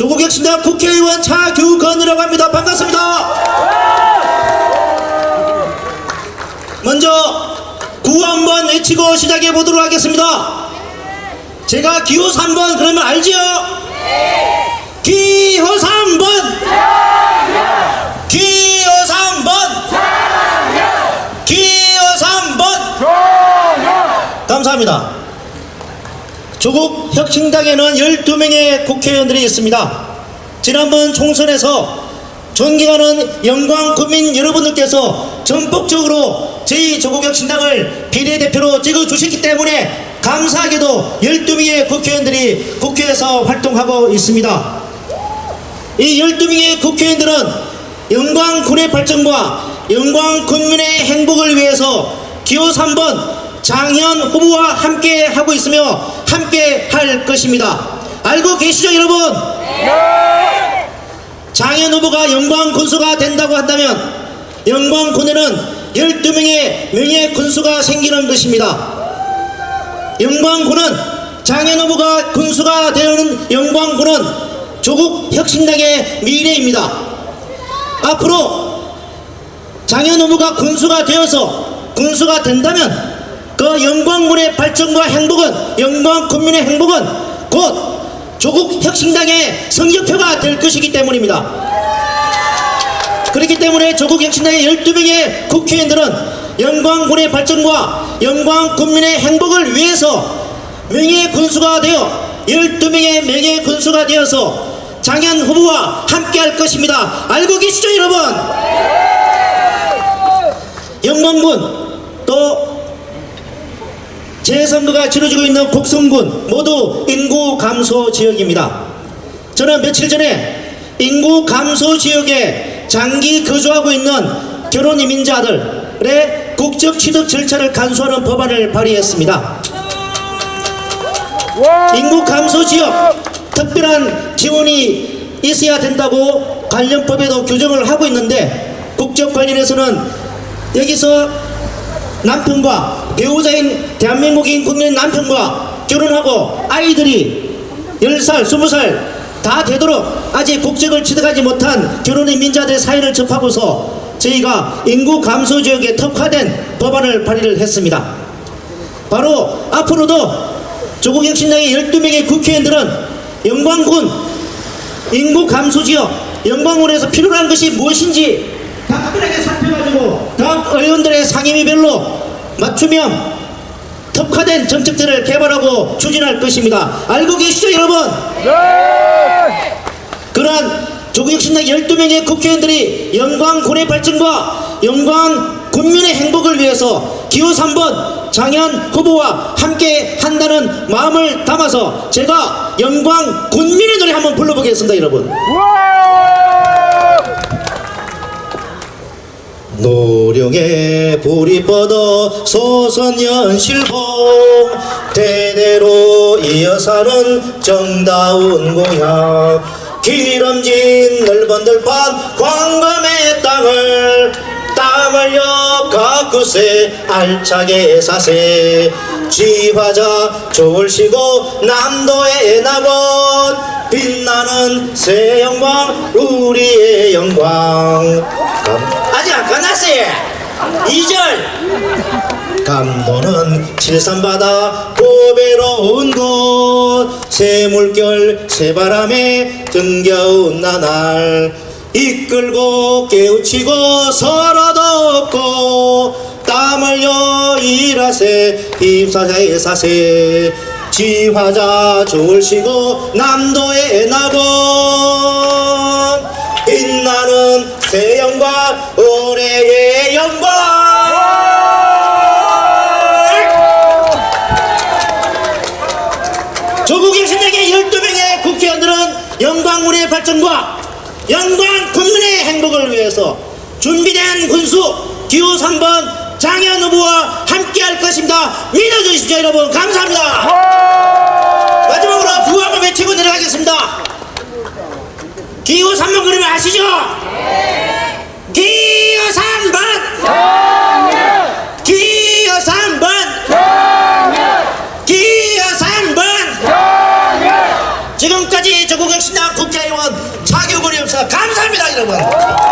조국혁신당 국회의원 차규건이라고 합니다. 반갑습니다. 먼저 구호 한번 외치고 시작해 보도록 하겠습니다. 제가 기호 3번 그러면 알지요? 기호 3번 기호 3번 기호 3번 감사합니다. 조국 혁신당에는 12명의 국회의원들이 있습니다. 지난번 총선에서 존경하는 영광 국민 여러분들께서 전폭적으로 저희 조국 혁신당을 비례대표로 찍어주셨기 때문에 감사하게도 12명의 국회의원들이 국회에서 활동하고 있습니다. 이 12명의 국회의원들은 영광군의 발전과 영광군민의 행복을 위해서 기호 3번 장현 후보와 함께 하고 있으며 함께 할 것입니다. 알고 계시죠 여러분? 장현 후보가 영광 군수가 된다고 한다면 영광 군에는 12명의 명예 군수가 생기는 것입니다. 영광 군은 장현 후보가 군수가 되는 영광 군은 조국 혁신당의 미래입니다. 앞으로 장현 후보가 군수가 되어서 군수가 된다면 그 영광군의 발전과 행복은 영광 국민의 행복은 곧 조국 혁신당의 성적표가 될 것이기 때문입니다. 그렇기 때문에 조국 혁신당의 12명의 국회의원들은 영광군의 발전과 영광 국민의 행복을 위해서 명예 군수가 되어 12명의 명예 군수가 되어서 장현 후보와 함께 할 것입니다. 알고 계시죠, 여러분? 영광군 또 재선거가 치러지고 있는 곡성군 모두 인구 감소 지역입니다. 저는 며칠 전에 인구 감소 지역에 장기 거주하고 있는 결혼 이민자들의 국적 취득 절차를 간소화하는 법안을 발의했습니다. 인구 감소 지역 특별한 지원이 있어야 된다고 관련법에도 규정을 하고 있는데 국적 관련해서는 여기서 남편과 배우자인 대한민국인 국민 남편과 결혼하고 아이들이 10살, 20살 다 되도록 아직 국적을 취득하지 못한 결혼의 민자들의 사연을 접하고서 저희가 인구 감소 지역에 특화된 법안을 발의를 했습니다. 바로 앞으로도 조국 혁신당의 12명의 국회의원들은 영광군 인구 감소 지역 영광군에서 필요한 것이 무엇인지 각별하게 상임위별로 맞춤형 특화된 정책들을 개발하고 추진할 것입니다. 알고 계시죠 여러분? 그러한 조국혁신당 12명의 국회의원들이 영광군의 발전과 영광 국민의 행복을 위해서 기호 3번 장현 후보와 함께 한다는 마음을 담아서 제가 영광 군민의 노래 한번 불러보겠습니다 여러분 노령의 불이 뻗어 소선연실봉. 대대로 이어사는 정다운 고향 기름진 넓은 들판 광감의 땅을 땀 흘려 가꾸세 알차게 사세. 지화자 쉬고 남도의 낙원. 빛나는 새 영광 우리의 영광 끝났어요. 2절. 감도는 칠산바다 고배로운 곳. 새물결 새바람에 정겨운 나날. 이끌고 깨우치고 서로 돕고 땀 흘려 일하세 입사자의 사세. 지화자 쉬고 남도의 낙원. 빛나는 새 영광 올해의 영광 조국 혁신당의 12명의 국회의원들은 영광군의 발전과 영광 국민의 행복을 위해서 준비된 군수 기호 3번 장현 후보와 함께 할 것입니다. 믿어주십시오 여러분 감사합니다. 마지막으로 한번 외치고 내려가겠습니다. 기호 3번 그러면 아시죠? 기호 3번 기호 3번 기호 3번 지금까지 조국혁신당 국회의원 자격은 없어 감사합니다 여러분